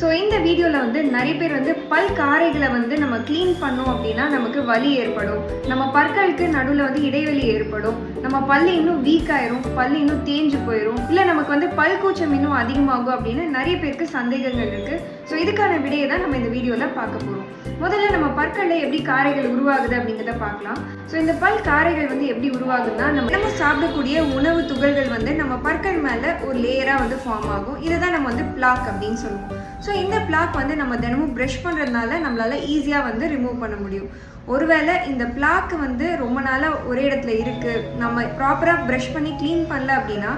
So இந்த வீடியோவில் வந்து நிறைய பேர் வந்து பல் காரைகளை வந்து நம்ம க்ளீன் பண்ணோம் அப்படின்னா நமக்கு வலி ஏற்படும். நம்ம பற்களுக்கு நடுவில் வந்து இடைவெளி ஏற்படும். நம்ம பல்லு இன்னும் வீக் ஆயிரும். பல் இன்னும் தேஞ்சு போயிடும் இல்லை நமக்கு வந்து பல் கூச்சம் இன்னும் அதிகமாகும் அப்படின்னு நிறைய பேருக்கு சந்தேகங்கள் இருக்குது ஸோ இதுக்கான விடையை தான் நம்ம இந்த வீடியோவில் பார்க்க போகிறோம் முதல்ல நம்ம பற்களில் எப்படி காரைகள் உருவாகுது அப்படிங்கிறத பார்க்கலாம். ஸோ இந்த பல் காரைகள் வந்து எப்படி உருவாகுதுன்னா நம்ம நம்ம சாப்பிடக்கூடிய உணவு துகள்கள் வந்து நம்ம பற்கள் மேலே ஒரு லேயராக வந்து ஃபார்ம் ஆகும். இதை தான் நம்ம வந்து பிளாக் அப்படின்னு சொல்லுவோம். ஸோ இந்த பிளாக் வந்து நம்ம தினமும் ப்ரஷ் பண்ணுறதுனால நம்மளால் ஈஸியாக வந்து ரிமூவ் பண்ண முடியும். ஒருவேளை இந்த பிளாக் வந்து ரொம்ப நாளாக ஒரே இடத்துல இருக்குது நம்ம ப்ராப்பராக ப்ரஷ் பண்ணி க்ளீன் பண்ணல அப்படின்னா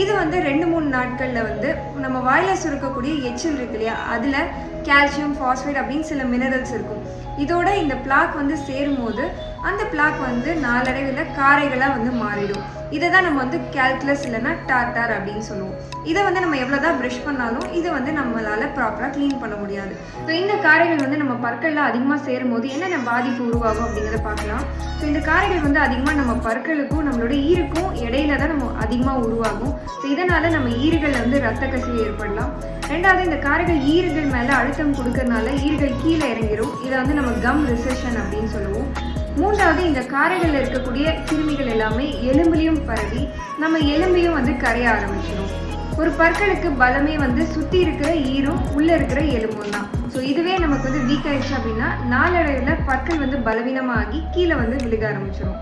இது வந்து ரெண்டு மூணு நாட்களில் வந்து நம்ம வாயில சுருக்கக்கூடிய எச்சில் இருக்கு இல்லையா அதில் கால்சியம் ஃபாஸ்பேட் அப்படின்னு சில மினரல்ஸ் இருக்கும். இதோட இந்த பிளாக் வந்து சேரும்போது அந்த பிளாக் வந்து நாளடைவில் காரைகளாக வந்து மாறிடும். இதை தான் நம்ம வந்து கால்குலஸ் இல்லைன்னா டாட்டார் அப்படின்னு சொல்லுவோம். இதை வந்து நம்ம எவ்வளோ தான் ப்ரஷ் பண்ணாலும் இதை வந்து நம்மளால் ப்ராப்பராக க்ளீன் பண்ண முடியாது. ஸோ இந்த காரைகள் வந்து நம்ம பற்களில் அதிகமாக சேரும்போது என்னென்ன பாதிப்பு உருவாகும் அப்படிங்கிறத பார்க்கலாம். ஸோ இந்த காரைகள் வந்து அதிகமாக நம்ம பற்களுக்கும் நம்மளோட ஈருக்கும் இடையில தான் நம்ம அதிகமாக உருவாகும். ஸோ இதனால் நம்ம ஈறுகளில் வந்து ரத்த கசிவு ஏற்படலாம். ரெண்டாவது இந்த காரைகள் ஈறுகள் மேலே அழுத்தம் கொடுக்கறனால ஈர்கள் கீழே இறங்கிடும் இதை வந்து நம்ம கம் ரிசெஷன் அப்படின்னு சொல்லுவோம். மூன்றாவது இந்த காரைகளில் இருக்கக்கூடிய கிருமிகள் எல்லாமே எலும்புலையும் பரவி நம்ம எலும்பையும் வந்து கரைய ஆரம்பிச்சிடும் ஒரு பற்களுக்கு பலமே வந்து சுற்றி இருக்கிற ஈரும் உள்ளே இருக்கிற எலும்பும் தான். ஸோ இதுவே நமக்கு வந்து வீக் ஆயிடுச்சு அப்படின்னா நாளடைவில் பற்கள் வந்து பலவீனமாகி கீழே வந்து விழுக ஆரம்பிச்சிடும்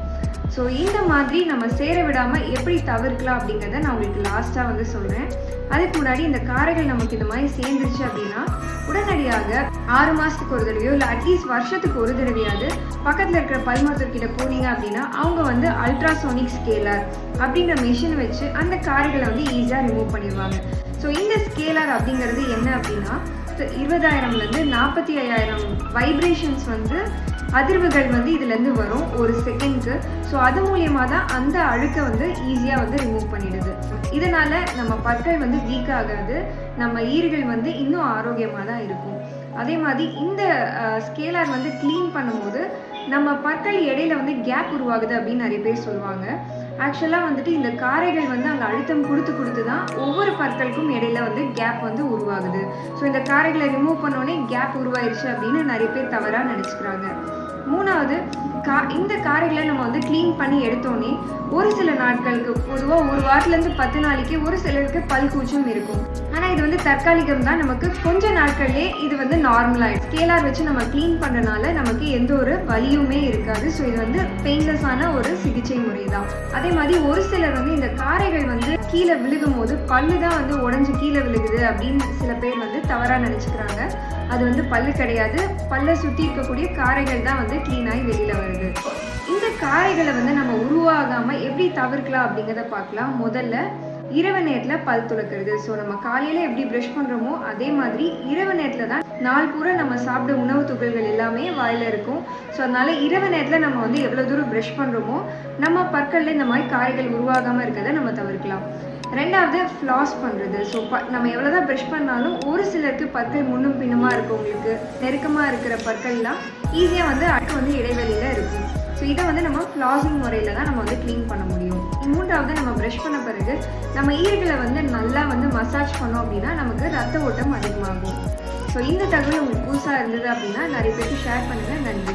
ஸோ இந்த மாதிரி நம்ம சேர விடாமல் எப்படி தவிர்க்கலாம் அப்படிங்கிறத நான் உங்களுக்கு லாஸ்ட்டாக வந்து சொல்கிறேன் அதுக்கு முன்னாடி இந்த காரைகள் நமக்கு இந்த மாதிரி சேர்ந்துருச்சு அப்படின்னா உடனடியாக ஆறு மாதத்துக்கு ஒரு தடவையோ இல்லை அட்லீஸ்ட் வருஷத்துக்கு ஒரு தடவையாவது பக்கத்தில் இருக்கிற பல் மருத்துவர்கிட்ட போனீங்க அப்படின்னா அவங்க வந்து அல்ட்ராசோனிக் ஸ்கேலர் அப்படிங்கிற மிஷினை வச்சு அந்த காரைகளை வந்து ஈஸியாக ரிமூவ் பண்ணிடுவாங்க. ஸோ இந்த ஸ்கேலர் அப்படிங்கிறது என்ன அப்படின்னா இருபதாயிரம்லேருந்து நாற்பத்தி ஐயாயிரம் வைப்ரேஷன்ஸ் வந்து அதிர்வுகள் வந்து இதுலேருந்து வரும் ஒரு செகண்ட்க்கு ஸோ அது மூலியமாக தான் அந்த அழுக்கை வந்து ஈஸியாக வந்து ரிமூவ் பண்ணிடுது. இதனால் நம்ம பற்கள் வந்து வீக் ஆகாது. நம்ம ஈறுகள் வந்து இன்னும் ஆரோக்கியமாக தான் இருக்கும். அதே மாதிரி இந்த ஸ்கேலார் வந்து க்ளீன் பண்ணும்போது நம்ம பற்கள் இடையில வந்து கேப் உருவாகுது அப்படின்னு நிறைய பேர் சொல்லுவாங்க. ஆக்சுவலாக வந்துட்டு இந்த காரைகள் வந்து அங்கே அழுத்தம் கொடுத்து கொடுத்து தான் ஒவ்வொரு பற்களுக்கும் இடையில வந்து கேப் வந்து உருவாகுது. ஸோ இந்த காரைகளை ரிமூவ் பண்ணோடனே கேப் உருவாயிருச்சு அப்படின்னு நிறைய பேர் தவறாக நினச்சிக்கிறாங்க. மூணாவது கா இந்த காரைகளை நம்ம வந்து க்ளீன் பண்ணி எடுத்தோன்னே ஒரு சில நாட்களுக்கு பொதுவாக ஒரு வாரத்துலேருந்து பத்து நாளைக்கு ஒரு சிலருக்கு பல் கூச்சம் இருக்கும். ஆனால் இது வந்து தற்காலிகம் தான். நமக்கு கொஞ்ச நாட்கள்லேயே இது வந்து நார்மலாகிடும் ஸ்கேலார் வச்சு நம்ம க்ளீன் பண்ணுறனால நமக்கு எந்த ஒரு வலியுமே இருக்காது. ஸோ இது வந்து பெயின்லெஸ்ஸான ஒரு சிகிச்சை முறை தான். அதே மாதிரி ஒரு சிலர் வந்து இந்த காரைகள் வந்து கீழே விழுகும் போது பல்லு தான் வந்து உடஞ்சி கீழே விழுகுது அப்படின்னு சில பேர் வந்து தவறாக நினச்சிக்கிறாங்க. அது வந்து பல்லு கிடையாது. பல்லை சுற்றி இருக்கக்கூடிய காரைகள் தான் வந்து க்ளீனாகி வெளியில் வருது. இந்த காரைகளை வந்து நம்ம உருவாகாமல் எப்படி தவிர்க்கலாம் அப்படிங்கிறத பார்க்கலாம். முதல்ல இரவு நேரத்தில் பல் துளக்கிறது. ஸோ நம்ம காலையில் எப்படி ப்ரஷ் பண்ணுறோமோ அதே மாதிரி இரவு நேரத்தில் தான் நாள் பூரா நம்ம சாப்பிட உணவு துகள்கள் எல்லாமே வாயில் இருக்கும். ஸோ அதனால இரவு நேரத்தில் நம்ம வந்து எவ்வளோ தூரம் ப்ரஷ் பண்ணுறோமோ நம்ம பற்களில் இந்த மாதிரி காரைகள் உருவாகாமல் இருக்கிறத நம்ம தவிர்க்கலாம். ரெண்டாவது ஃப்ளாஸ் பண்ணுறது ஸோ ப நம்ம எவ்வளோ தான் ப்ரெஷ் பண்ணாலும் ஒரு சிலருக்கு பற்கள் முன்னும் பின்னுமாக இருக்கவங்களுக்கு நெருக்கமாக இருக்கிற பற்கள்லாம் ஈஸியாக வந்து அடுத்து வந்து இடைவெளியில் இருக்கும். ஸோ இதை வந்து நம்ம ஃப்ளாசிங் முறையில் தான் நம்ம வந்து க்ளீன் பண்ண முடியும். மூன்றாவது நம்ம ப்ரஷ் பண்ண பிறகு நம்ம ஈறுகளை வந்து நல்லா வந்து மசாஜ் பண்ணோம் அப்படின்னா நமக்கு ரத்த ஓட்டம் அதிகமாகும். ஸோ இந்த தகவல் உங்களுக்கு புதுசாக இருந்தது அப்படின்னா நிறைய பேருக்கு ஷேர் பண்ணுங்கள் நன்றி.